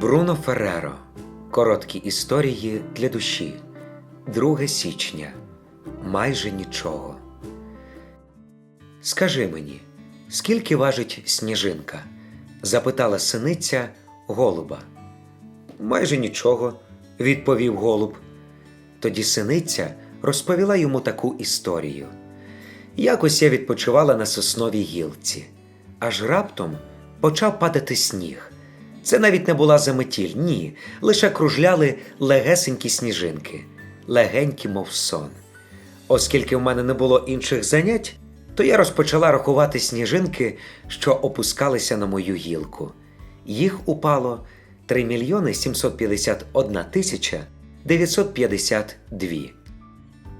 Бруно Ферреро. Короткі історії для душі. 2 січня. Майже нічого. Скажи мені, скільки важить сніжинка? запитала синиця голуба. Майже нічого, відповів голуб. Тоді синиця розповіла йому таку історію. Якось я відпочивала на сосновій гілці, аж раптом почав падати сніг. Це навіть не була заметіль, ні, лише кружляли легесенькі сніжинки, легенькі, мов сон. Оскільки в мене не було інших занять, то я розпочала рахувати сніжинки, що опускалися на мою гілку. Їх упало 3 мільйони 751 тисяча 952.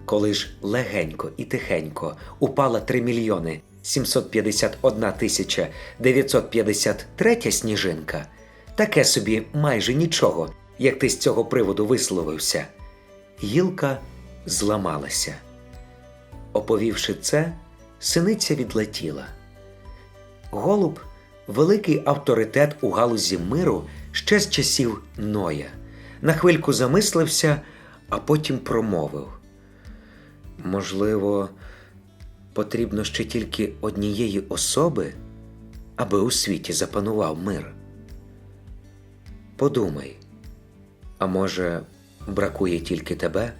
Коли ж легенько і тихенько упала 3 мільйони 751 тисяча 953 сніжинка, таке собі майже нічого, як ти з цього приводу висловився, гілка зламалася. Оповівши це, синиця відлетіла. Голуб великий авторитет у галузі миру ще з часів Ноя. На хвильку замислився, а потім промовив. Можливо, потрібно ще тільки однієї особи, аби у світі запанував мир. Подумай, а може, бракує тільки тебе?